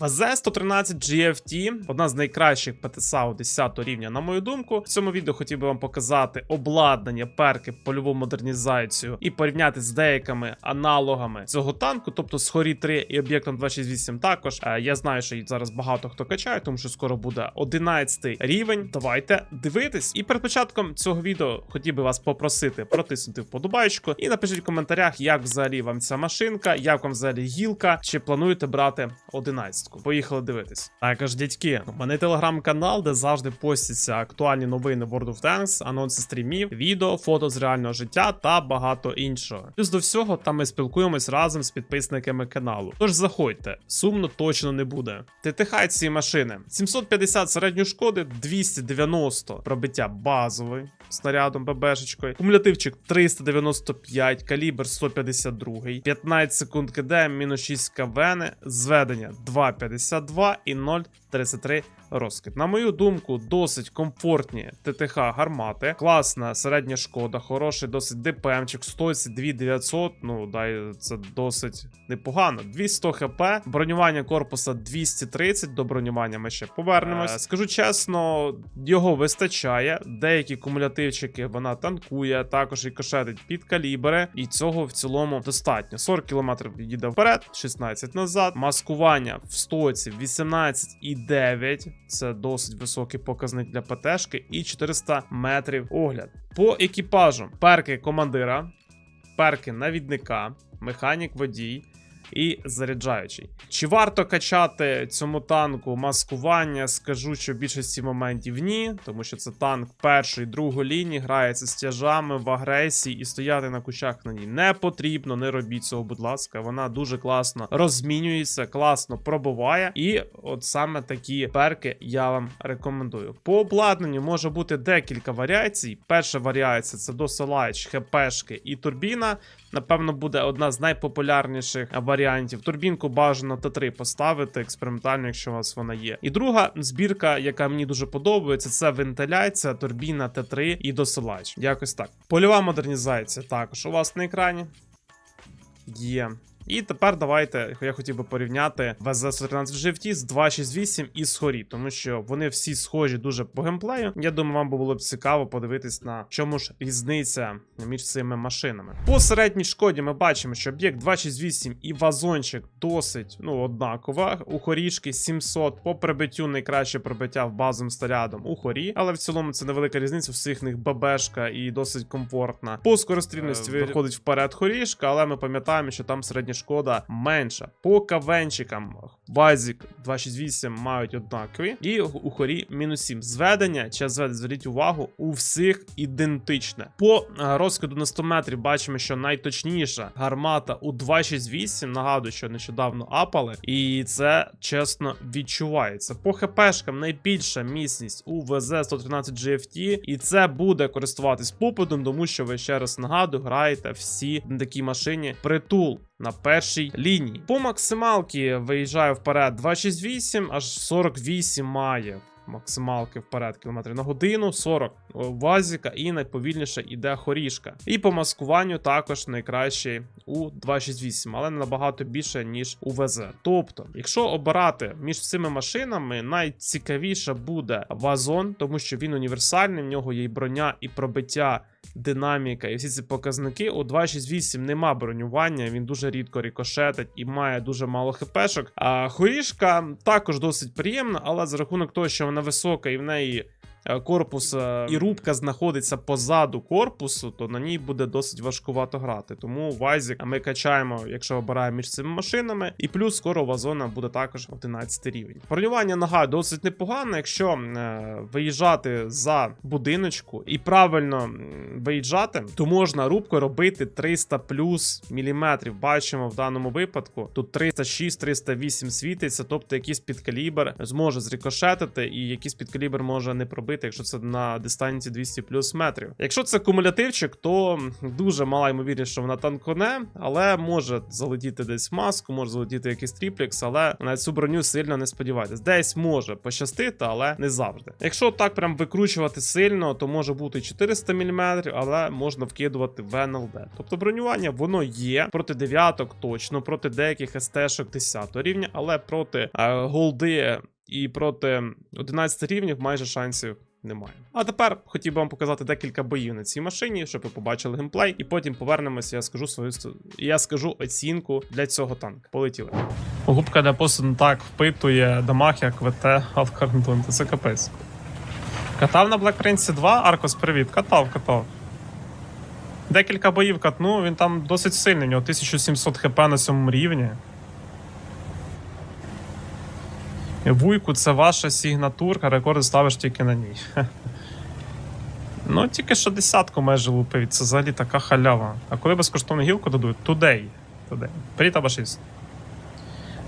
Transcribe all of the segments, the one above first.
ВЗ-113 GFT одна з найкращих ПТСАУ 10 рівня, на мою думку. В цьому відео хотів би вам показати обладнання, перки, польову модернізацію і порівняти з деякими аналогами цього танку, тобто з Хорі 3 і об'єктом 268 також. Е, Я знаю, що зараз багато хто качає, тому що скоро буде 11 рівень. Давайте дивитись. І перед початком цього відео хотів би вас попросити протиснути вподобайку і напишіть в коментарях, як взагалі вам ця машинка, як вам взагалі гілка, чи плануєте брати 11. Поїхали дивитись. Також, дядьки, у мене телеграм-канал, де завжди постяться актуальні новини World of Tanks, анонси стрімів, відео, фото з реального життя та багато іншого. Плюс до всього, там ми спілкуємось разом з підписниками каналу. Тож заходьте, сумно точно не буде. ТТХ ці машини: 750 середньої шкоди, 290 пробиття базовий снарядом ББшечкою, кумулятивчик 395, калібр 152, 15 секунд КД, мінус 6 КВН, зведення 2,52 і 0,33 розкид. На мою думку, досить комфортні ТТХ гармати, класна середня шкода, хороший досить ДПМчик, стоїть 2900, ну дай це досить непогано. 200 хп, бронювання корпуса 230, до бронювання ми ще повернемось. Е, скажу чесно, його вистачає. Деякі кумулятивчики вона танкує, також і кошетить під калібри, і цього в цілому достатньо. 40 км їде вперед, 16 назад. Маскування в стоці 18,9. Це досить високий показник для ПТшки, і 400 метрів огляд. По екіпажу перки командира, перки навідника, механік водій. І заряджаючий. Чи варто качати цьому танку маскування? Скажу, що в більшості моментів ні, тому що це танк першої, другої лінії, грається з тяжами в агресії, і стояти на кущах на ній не потрібно. Не робіть цього, будь ласка. Вона дуже класно розмінюється, класно пробуває. І от саме такі перки я вам рекомендую. По обладнанню може бути декілька варіацій. Перша варіація це досилач, хпшки і турбіна. Напевно, буде одна з найпопулярніших варіантів. Турбінку бажано Т3 поставити експериментально, якщо у вас вона є. І друга збірка, яка мені дуже подобається, це вентиляція, турбіна Т3 і досилач. Якось так. Польова модернізація також у вас на екрані. Є. І тепер давайте я хотів би порівняти VZ-113 GFT з 268 і з Хорі, тому що вони всі схожі дуже по геймплею. Я думаю, вам було б цікаво подивитись на чому ж різниця між цими машинами. По середній шкоді ми бачимо, що об'єкт 268 і вазончик досить ну, однакова. У хорішки 700 по прибиттю найкраще прибиття в базовим снарядом у хорі, але в цілому це невелика різниця. Всіх них ББшка і досить комфортна. По скорострільності Е, виходить вперед хорішка, але ми пам'ятаємо, що там середня шкода менша. По кавенчикам Базік 268 мають однакові, і у хорі мінус 7. Зведення, час зведення, зверніть увагу, у всіх ідентичне. По е, розкиду на 100 метрів бачимо, що найточніша гармата у 268. Нагадую, що нещодавно апали, і це чесно відчувається. По хпшкам найбільша міцність у ВЗ-113 GFT, і це буде користуватись попитом, тому що ви ще раз нагадую, граєте всі на такій машині притул. На першій лінії. По максималки виїжджаю вперед 268, аж 48 має. Максималки вперед кілометрів на годину, 40 вазіка і найповільніше іде хорішка. І по маскуванню також найкращий у 268, але набагато більше, ніж у ВЗ. Тобто, якщо обирати між цими машинами, найцікавіше буде вазон, тому що він універсальний, в нього є і броня, і пробиття. Динаміка і всі ці показники у 268 нема бронювання, він дуже рідко рікошетить і має дуже мало хпшок. А хорішка також досить приємна, але за рахунок того, що вона висока і в неї е, корпус е, і рубка знаходиться позаду корпусу, то на ній буде досить важкувато грати. Тому Вайзік ми качаємо, якщо обираємо між цими машинами, і плюс скоро вазона буде також 11 рівень. Бронювання нагадую, досить непогано, якщо е, виїжджати за будиночку і правильно виїжджати, то можна рубкою робити 300 плюс міліметрів. Бачимо в даному випадку тут 306-308 світиться, тобто якийсь підкалібр зможе зрикошетити, і якийсь підкалібр може не пробити вбити, якщо це на дистанції 200 плюс метрів. Якщо це кумулятивчик, то дуже мала ймовірність, що вона танконе, але може залетіти десь в маску, може залетіти якийсь тріплікс, але на цю броню сильно не сподівайтесь. Десь може пощастити, але не завжди. Якщо так прям викручувати сильно, то може бути 400 мм, але можна вкидувати в НЛД. Тобто бронювання воно є проти дев'яток, точно проти деяких СТ-шок 10 рівня, але проти е, голди і проти 11 рівнів майже шансів. Немає. А тепер хотів би вам показати декілька боїв на цій машині, щоб ви побачили геймплей, і потім повернемося. Я скажу свою я скажу оцінку для цього танка. Полетіли. Губка для посуду так впитує дамаг, як ВТ Алкарнтун. Це капець. Катав на Black Prince 2, Аркос, привіт. Катав, катав. Декілька боїв катнув, він там досить сильний, у нього 1700 хп на цьому рівні. Вуйку, це ваша сигнатурка, рекорди ставиш тільки на ній. Ну, тільки що десятку майже лупив, це взагалі така халява. А коли безкоштовну гілку дадуть? Today. Привіт, Абашіс.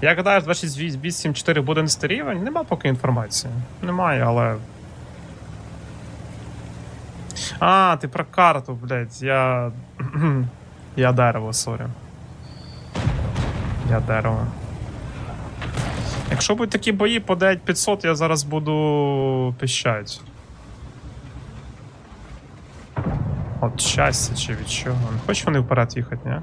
Я гадаю, 268.4 буде 11 рівень. Нема поки інформації. Немає, але. А, ти про карту, блядь, я. я дерево, сорі. Я дерево. Якщо будуть такі бої по 9500, я зараз буду пищать. От щастя чи від чого? Не хочуть вони вперед їхати, ні?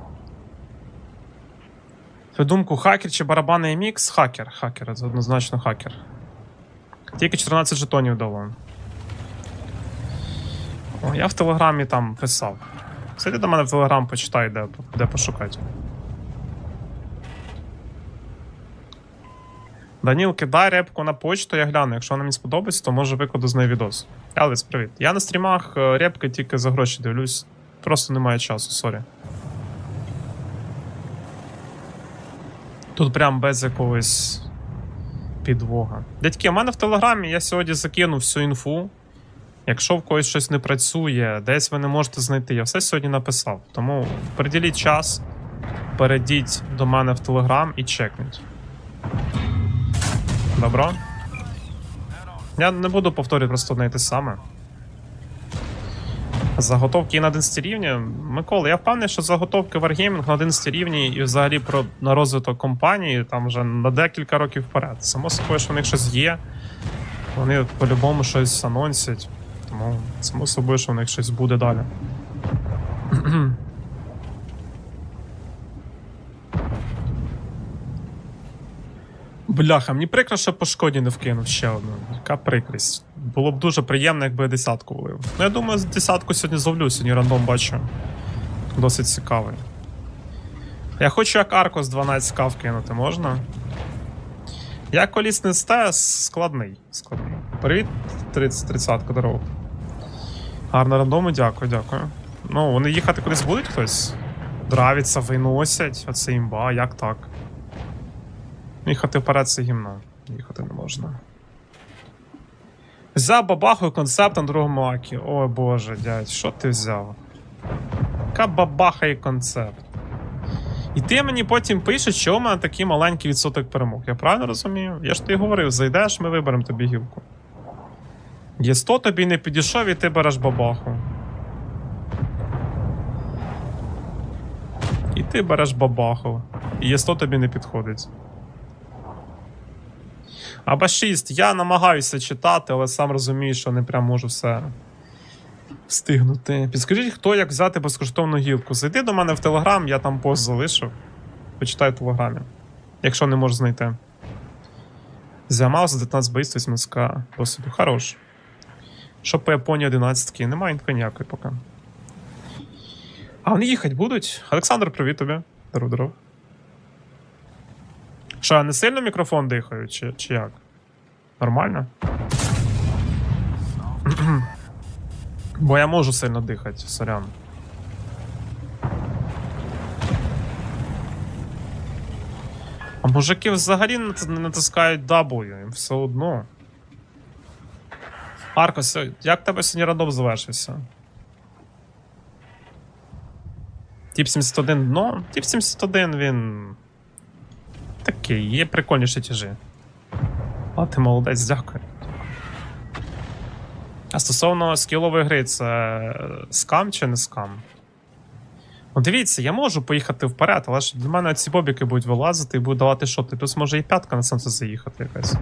Твою думку, хакер чи барабанний мікс? Хакер, хакер, це однозначно хакер. Тільки 14 жетонів дало. О, я в телеграмі там писав. Сиди до мене в телеграм, почитай, де, де пошукати. Даніл, кидай репку на почту, я гляну. Якщо вона мені сподобається, то може викладу з неї відос. Елвіс, привіт. Я на стрімах е, репки тільки за гроші дивлюсь. Просто немає часу, сорі. Тут прям без якогось підвога. Дядьки, у мене в телеграмі я сьогодні закинув всю інфу. Якщо в когось щось не працює, десь ви не можете знайти, я все сьогодні написав. Тому приділіть час, перейдіть до мене в телеграм і чекніть. Добро. Я не буду повторювати просто одне й те саме. Заготовки і на 11 рівні. Микола, я впевнений, що заготовки Wargaming на 11 рівні і взагалі про на розвиток компанії там вже на декілька років вперед. Само собою, що в них щось є. Вони по-любому щось анонсять. Тому само собою, що в них щось буде далі. Бляха, мені прикро, що по шкоді не вкинув ще одну. Яка прикрість. Було б дуже приємно, якби я десятку влив. Ну, я думаю, десятку сьогодні зловлю, сьогодні рандом бачу. Досить цікавий. Я хочу як Аркос 12 к вкинути, можна? Я колісний стес складний. складний. Привіт, 30 30 дорогу. Гарно рандому, дякую, дякую. Ну, вони їхати кудись будуть хтось? Дравіться, виносять, оце імба, як так? Їхати вперед це гімно. Їхати не можна. Взяв бабахою концепт на другому акі. Ой боже, дядь, що ти взяв? Яка бабаха і концепт? І ти мені потім пишеш, що у мене такий маленький відсоток перемог. Я правильно розумію? Я ж тобі говорив, зайдеш, ми виберемо тобі гілку. Є 100 тобі не підійшов, і ти береш бабаху. І ти береш бабаху. І є 100 тобі не підходить. Або 6. Я намагаюся читати, але сам розумію, що не прям можу все встигнути. Підскажіть, хто як взяти безкоштовну гілку. Зайди до мене в Телеграм, я там пост залишив. Почитай в Телеграмі. Якщо не можеш знайти. Зямав за 19 боїств 18 досвіду. Хорош. Що по Японії 11 немає інфи ніякої поки. А вони їхати будуть? Олександр, привіт тобі. Здоров, здоров. Що, не сильно мікрофон дихаю, чи, чи як? Нормально? Бо я можу сильно дихати, сорян. А мужики взагалі не натискають W, їм все одно. Аркос, як тебе сьогодні рандом завершився? Тіп 71 дно? Тіп 71 він. Такий, є прикольніші тяжі. А ти молодець, дякую. А стосовно скілової гри, це е, скам чи не скам? Ну, дивіться, я можу поїхати вперед, але ж для мене ці бобіки будуть вилазити і будуть давати шоти. Плюс може і п'ятка на сонце заїхати якась.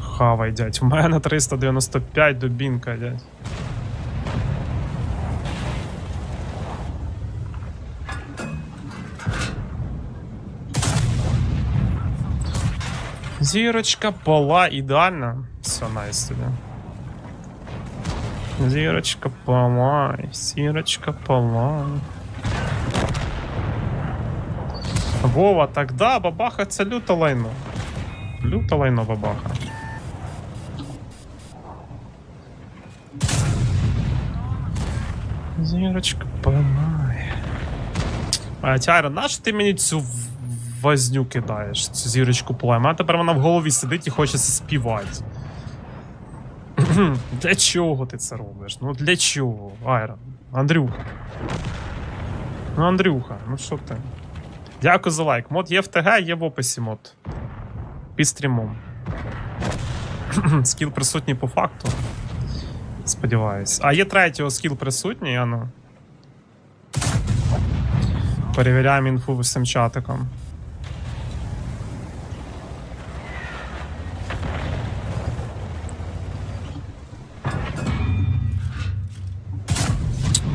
Хавай, дядь. У мене 395 дубінка, дядь. Зірочка пола ідеально. Все, найс тобі. Зірочка полай, зірочка полай. Вова, так да, бабаха це люто лайно. Люто лайно бабаха. Зірочка полай. А, Тяра, нащо ти мені цю в- возню кидаєш, цю зірочку? У мене тепер вона в голові сидить і хочеться співати. для чого ти це робиш? Ну для чого? Айрон. Андрюха. Ну, Андрюха, ну що ти? Дякую за лайк. Мод є в ТГ, є в описі мод. Під стрімом. скіл присутній по факту. Сподіваюсь. А є третього скіл присутній, ану. Перевіряємо інфу цим чатиком.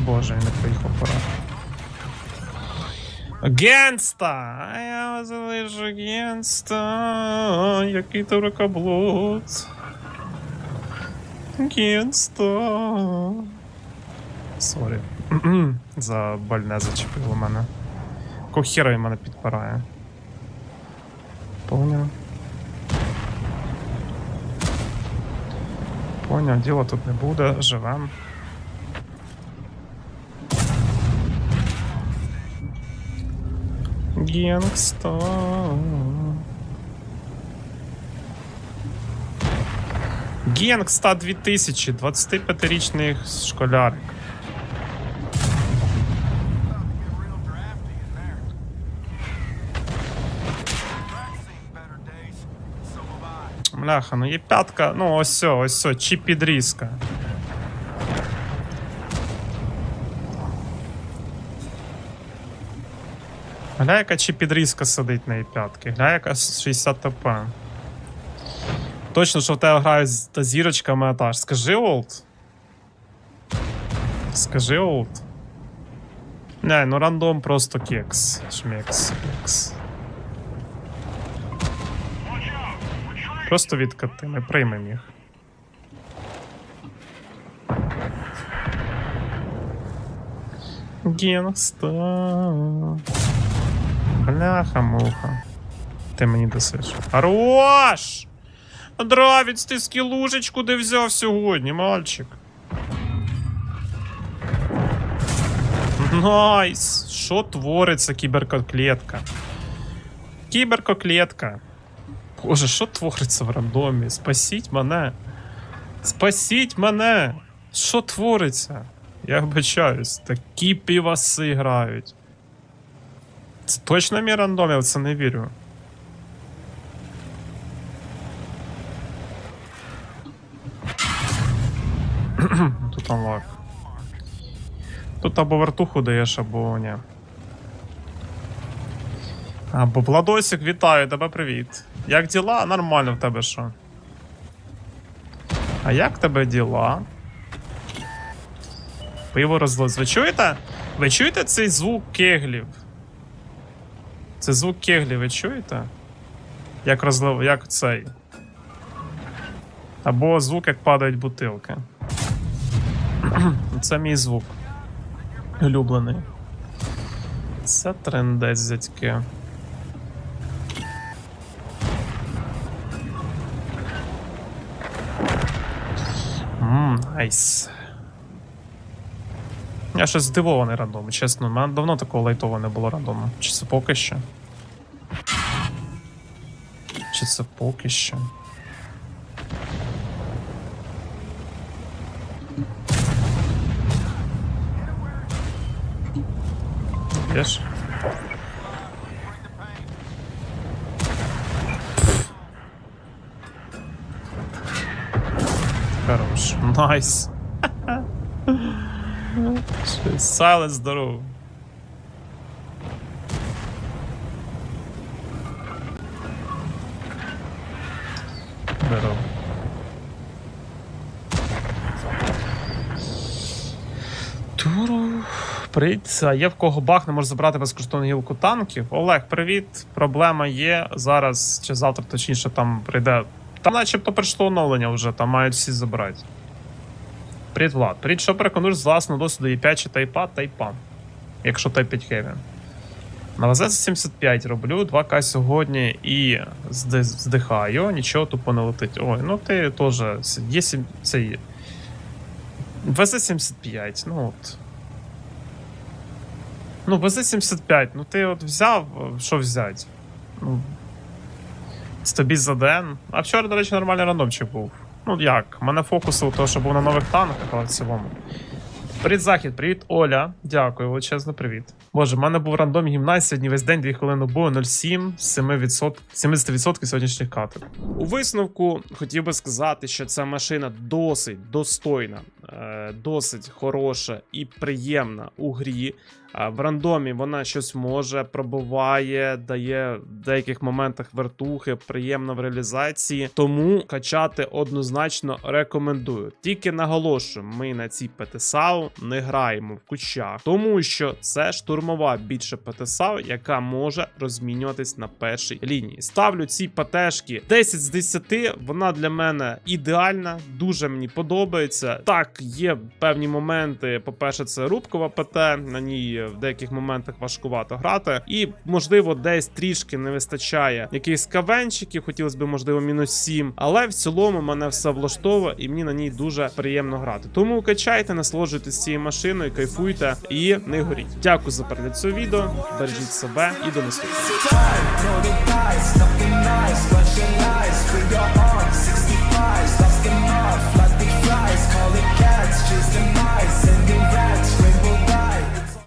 Боже, не поїхав пора. Генста! А я залишу Генста, який то рукоблуд. Генста. Сорі. За больне зачепило мене. Кохіра він мене підпирає. Поняв. Поняв, діла тут не буде, живем. Генгста. Генгста 2000, 25-річний школярик. Бляха, ну є п'ятка, ну ось ось все, чіп підрізка. Гля, яка чи сидить на її п'ятки. Гля, яка 60 ТП. Точно, що в тебе грають та зірочками атаж. Скажи Олд. Скажи Олд. Не, ну рандом просто кекс. Шмекс, кекс. Просто відкати, ми приймемо їх. Генгста. Бляха-муха. Ти мені досиш. Хорош! Дравіць, ти скілушечку де взяв сьогодні, мальчик. Найс! Що твориться кіберкоклетка? Кіберкоклетка. Боже, що твориться в рандомі? Спасіть мене. Спасіть мене! Що твориться? Я вибачаюсь, такі піваси грають. Це точно мій рандом, це не вірю. Тут анлак. Тут або вертуху даєш, або ні. Або Владосик, вітаю тебе, привіт. Як діла? Нормально в тебе що? А як тебе діла? Пиво розлилось. Ви чуєте? Ви чуєте цей звук кеглів? Це звук кеглів, ви чуєте? Як розлив. як цей. Або звук, як падають бутилки. Це мій звук. Улюблений. Це трендець, зятьки. Ммм, найс. Я щось здивований рандом, чесно, У мене давно такого лайтового не було рандому. Чи це поки що? Чи це поки що? Єш? Хорош, найс. Сайлент здорово. Здорово. Є в кого баг не може забрати безкоштовну гілку танків. Олег, привіт. Проблема є. Зараз чи завтра, точніше, там прийде. Там начебто прийшло оновлення вже, там мають всі забрати. Привіт, Влад. Привіт, що переконуєш з власного досвіду і5 чи тайпа, тайпа. Якщо 5 Heavy. На ВЗ 75 роблю 2К сьогодні і здихаю, нічого тупо не летить. Ой, ну ти теж. Є сім- цей. ВЗ-75, ну от. Ну, ВЗ-75, ну ти от взяв, що взяти? Ну. З тобі за ден. А вчора, до речі, нормальний рандомчик був. Ну як, мене фокусив того, що був на нових танках, але в цілому. Привіт, Захід, привіт, Оля. Дякую, величезно привіт. Боже, в мене був рандом гімнай сьогодні весь день, 2 хвилини бою, 0,7 з 7%, 70% сьогоднішніх каток. У висновку хотів би сказати, що ця машина досить достойна, е, досить хороша і приємна у грі. В рандомі вона щось може, пробуває, дає в деяких моментах вертухи, приємно в реалізації. Тому качати однозначно рекомендую. Тільки наголошую, ми на цій ПТСАУ не граємо в кущах, тому що це штурмова більше ПТСАУ, яка може розмінюватись на першій лінії. Ставлю ці ПТшки 10 з 10. Вона для мене ідеальна, дуже мені подобається. Так, є певні моменти. По-перше, це рубкова ПТ, на ній в деяких моментах важкувато грати. І, можливо, десь трішки не вистачає якихось кавенчиків, хотілося б, можливо, мінус 7. Але в цілому мене все влаштовує і мені на ній дуже приємно грати. Тому качайте, насолоджуйтесь цією машиною, кайфуйте і не горіть. Дякую за перегляд цього відео. Бережіть себе і до наступного.